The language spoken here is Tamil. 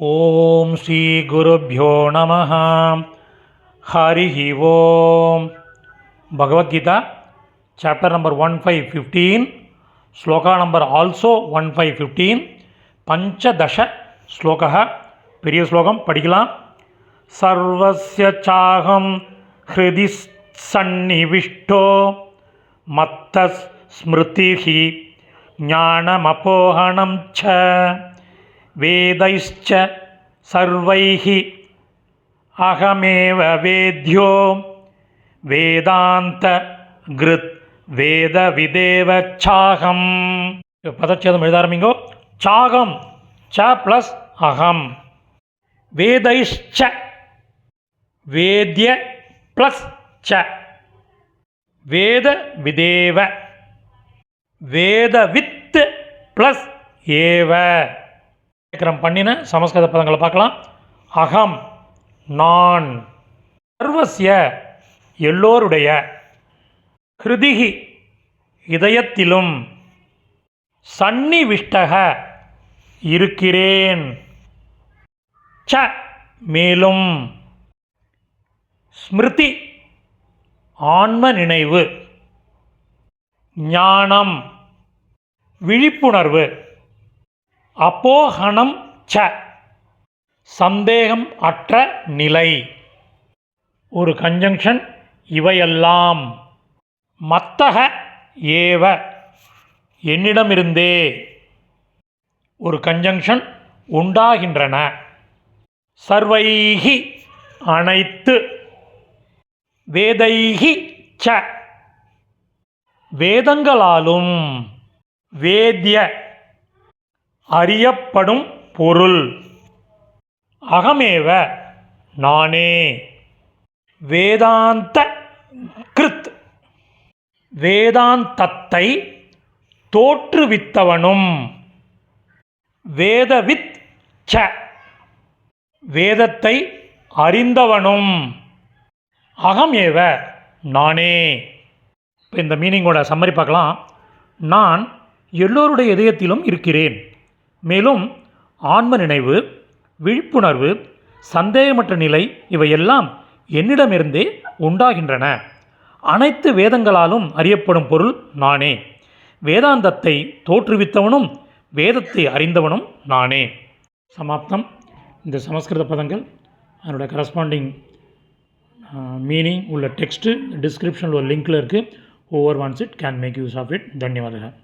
ఓం శ్రీ గురుభ్యో నమ. హరి ఓం. Bhagavad Gita chapter number one five fifteen శ్లోక number also one five fifteen పంచదశ శ్లోక. పెరియ శ్లోకం పడికలాం సర్వస్య చాహం హృది సన్నివిష్టో మత్త స్మృతి జ్ఞానమపోహణం చ. வேதைச்ச சர்வைஹி அகமேவ வேத்யோ வேதாந்த கிருத் வேத விதேவ சாகம் பதச்சேதம் எழுத ஆரம்பிங்கோ சாகம் ச ப்ளஸ் அகம் வேதைஷ்ச வேத்ய ப்ளஸ் ச வேத விதேவ வேத வித் ப்ளஸ் ஏவ விக்ரம் பண்ணின சமஸ்கிருத பதங்களை பார்க்கலாம். அகம் நான் சர்வசிய எல்லோருடைய ஹிருதிகி இதயத்திலும் சன்னிவிஷ்டக இருக்கிறேன். ச மேலும் ஸ்மிருதி ஆன்ம நினைவு ஞானம் விழிப்புணர்வு அப்போஹணம் ச. சந்தேகம் அற்ற நிலை. ஒரு கன்ஜங்ஷன் இவையெல்லாம். மத்தக ஏவ. என்னிடமிருந்தே. ஒரு கன்ஜங்ஷன் உண்டாகின்றன. சர்வைகி அனைத்து. வேதைகி ச. வேதங்களாலும். வேத்ய அறியப்படும் பொருள். அகமேவ நானே. வேதாந்த கிருத். வேதாந்தத்தை தோற்றுவித்தவனும். வேதவித் ச. வேதத்தை அறிந்தவனும். அகமேவ நானே. இப்போ இந்த மீனிங்கோட சம்மரி பார்க்கலாம். நான் எல்லோருடைய இதயத்திலும் இருக்கிறேன். மேலும் ஆன்ம நினைவு விழிப்புணர்வு சந்தேகமற்ற நிலை இவையெல்லாம் என்னிடமிருந்தே உண்டாகின்றன. அனைத்து வேதங்களாலும் அறியப்படும் பொருள் நானே. வேதாந்தத்தை தோற்றுவித்தவனும் வேதத்தை அறிந்தவனும் நானே. சமாப்தம். இந்த சமஸ்கிருத பதங்கள் அதனோட கரஸ்பாண்டிங் மீனிங் உள்ள டெக்ஸ்ட்டு டிஸ்கிரிப்ஷனில் ஒரு லிங்கில் இருக்குது over once it can make use of it தன்யவாதங்கள்.